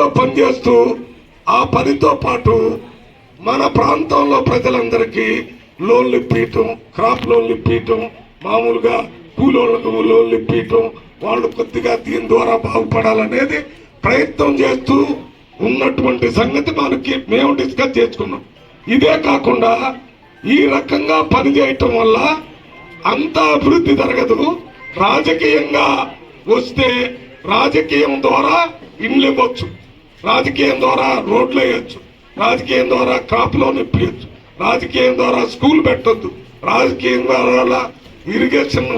వృత్తిలో పనిచేస్తూ ఆ పనితో పాటు మన ప్రాంతంలో ప్రజలందరికీ లోన్లు ఇప్పించటం క్రాప్ లోన్లు ఇప్పించటం మామూలుగా కూలోళ్ళకు లోన్లు ఇప్పించటం వాళ్ళు కొద్దిగా దీని ద్వారా బాగుపడాలనేది ప్రయత్నం చేస్తూ ఉన్నటువంటి సంగతి మనకి మేము డిస్కస్ చేసుకున్నాం. ఇదే కాకుండా ఈ రకంగా పనిచేయటం వల్ల అంత అభివృద్ధి జరగదు. రాజకీయంగా వస్తే రాజకీయం ద్వారా ఇండ్లు ఇవ్వచ్చు. రాజకీయం ద్వారా రోడ్లు వేయచ్చు. రాజకీయం ద్వారా క్రాప్ లోన్ ఇప్పించచ్చు రాజకీయం ద్వారా స్కూల్ పెట్టద్దు. రాజకీయం ద్వారా ఇరిగేషన్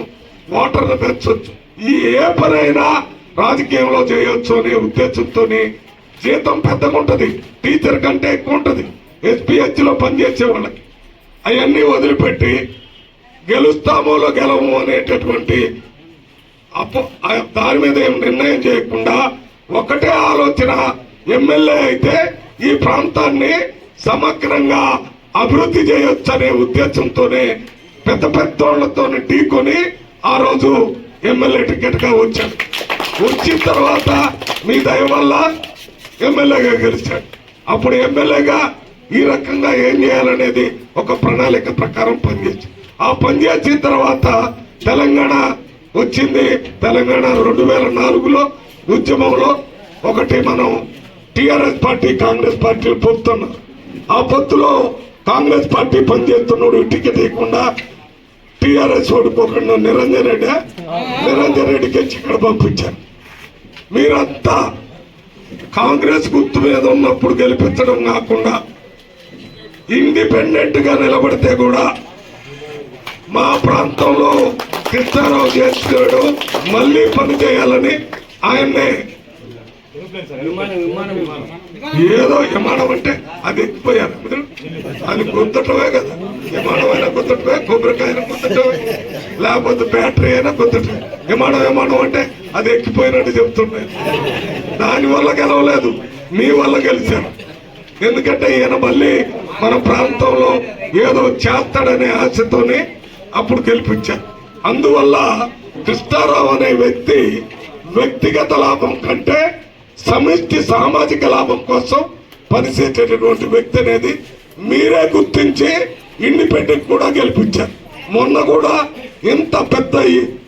వాటర్ పెంచొచ్చు. ఈ ఏ పనైనా రాజకీయంలో చేయొచ్చు అనే ఉద్దేశంతో జీతం పెద్దగా ఉంటుంది టీచర్ కంటే ఎక్కువ ఉంటుంది ఎస్పీహెచ్లో పనిచేసే వాళ్ళకి. అవన్నీ వదిలిపెట్టి గెలుస్తామోలో గెలవము అనేటటువంటి అప్పు దాని మీద ఏం నిర్ణయం చేయకుండా ఒకటే ఆలోచన ఎమ్మెల్యే అయితే ఈ ప్రాంతాన్ని సమగ్రంగా అభివృద్ధి చేయొచ్చు అనే ఉద్దేశంతోనే పెద్ద పెద్దోళ్ళతో ఢీకొని ఆ రోజు ఎమ్మెల్యే టికెట్గా వచ్చాడు. వచ్చిన తర్వాత మీ దయ వల్ల ఎమ్మెల్యేగా గెలిచాడు. అప్పుడు ఎమ్మెల్యేగా ఈ రకంగా ఏం చేయాలనేది ఒక ప్రణాళిక ప్రకారం పనిచేసి ఆ పనిచేసిన తర్వాత తెలంగాణ వచ్చింది. తెలంగాణ రెండు వేల నాలుగులో ఉద్యమంలో ఒకటి మనం టిఆర్ఎస్ పార్టీ కాంగ్రెస్ పార్టీలు పొత్తున్నారు ఆ పొత్తులో కాంగ్రెస్ పార్టీ పనిచేస్తున్నాడు టికెట్ ఇవ్వకుండా టిఆర్ఎస్ ఓడిపోకుండా నిరంజన్ రెడ్డి నిరంజన్ రెడ్డికి వచ్చి ఇక్కడ పంపించారు. మీరంతా కాంగ్రెస్ గుర్తు మీద ఉన్నప్పుడు గెలిపించడం కాకుండా ఇండిపెండెంట్గా నిలబడితే కూడా మా ప్రాంతంలో కృష్ణారావు చేస్తున్నాడు మళ్ళీ పని చేయాలని ఆయన్ని ఏదో విమానం అంటే అది ఎక్కిపోయారు అది గుద్దటమే కదా. విమానం అయినా గుద్దటమే కొబ్బరికాయ అయినా గుద్దటమే లేకపోతే బ్యాటరీ అయినా గుద్దటమే విమానం విమానం అంటే అది ఎక్కిపోయినట్టు చెప్తున్నాయి. దాని వల్ల గెలవలేదు. మీ వల్ల గెలిచారు. ఎందుకంటే ఈయన మళ్ళీ మన ప్రాంతంలో ఏదో చేస్తాడనే ఆశతోనే అప్పుడు గెలిపించారు. అందువల్ల కృష్ణారావు అనే వ్యక్తి వ్యక్తిగత లాభం కంటే సమిష్టి సామాజిక లాభం కోసం పనిచేసేటటువంటి వ్యక్తి అనేది మీరే గుర్తించి ఇండిపెండెంట్ కూడా గెలిపించారు. మొన్న కూడా ఇంత పెద్ద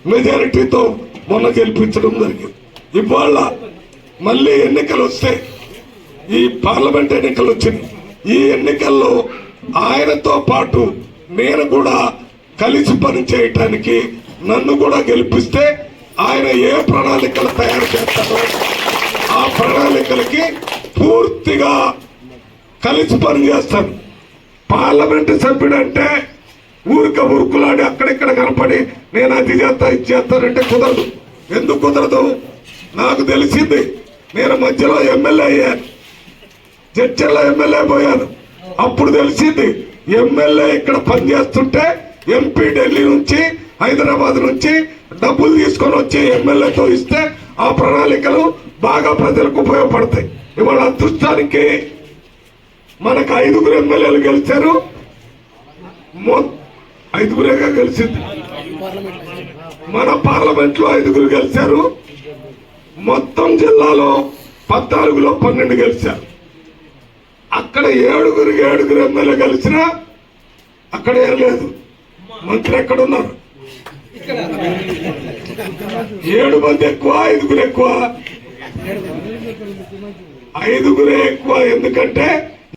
మెజారిటీతో మొన్న గెలిపించడం జరిగింది. ఇవాళ మళ్ళీ ఎన్నికలు వస్తే ఈ పార్లమెంట్ ఎన్నికలు వచ్చింది ఈ ఎన్నికల్లో ఆయనతో పాటు నేను కూడా కలిసి పని చేయటానికి నన్ను కూడా గెలిపిస్తే ఆయన ఏ ప్రణాళికలు తయారు చేస్తారో ఆ ప్రణాళికలకి పూర్తిగా కలిసి పని చేస్తాను పార్లమెంట్ సభ్యుడు అంటే ఊరిక ఉరుకులాడి అక్కడిక్కడ కనపడి నేను అది చేస్తా ఇది చేస్తానంటే కుదరదు. ఎందుకు కుదరదు? నాకు తెలిసింది. నేను మధ్యలో ఎమ్మెల్యే అయ్యాను చర్చల్లో ఎమ్మెల్యే పోయాను. అప్పుడు తెలిసింది ఎమ్మెల్యే ఇక్కడ పనిచేస్తుంటే ఎంపీ ఢిల్లీ నుంచి హైదరాబాద్ నుంచి డబ్బులు తీసుకొని వచ్చి ఎమ్మెల్యేతో ఇస్తే ఆ ప్రణాళికలు బాగా ప్రజలకు ఉపయోగపడతాయి. ఇవాళ అదృష్టానికి మనకు ఐదుగురు ఎమ్మెల్యేలు గెలిచారు. మొ- ఐదుగురేగా గెలిచింది. మన పార్లమెంట్లో ఐదుగురు గెలిచారు. మొత్తం జిల్లాలో పద్నాలుగులో పన్నెండు గెలిచారు. అక్కడ ఏడుగురు ఏడుగురు ఎమ్మెల్యే గెలిచినా అక్కడ ఏం లేదు. మంత్రి ఎక్కడున్నారు? ఏడు మంది ఎక్కువ ఐదుగురు ఎక్కువ. ఐదుగురే ఎక్కువ ఎందుకంటే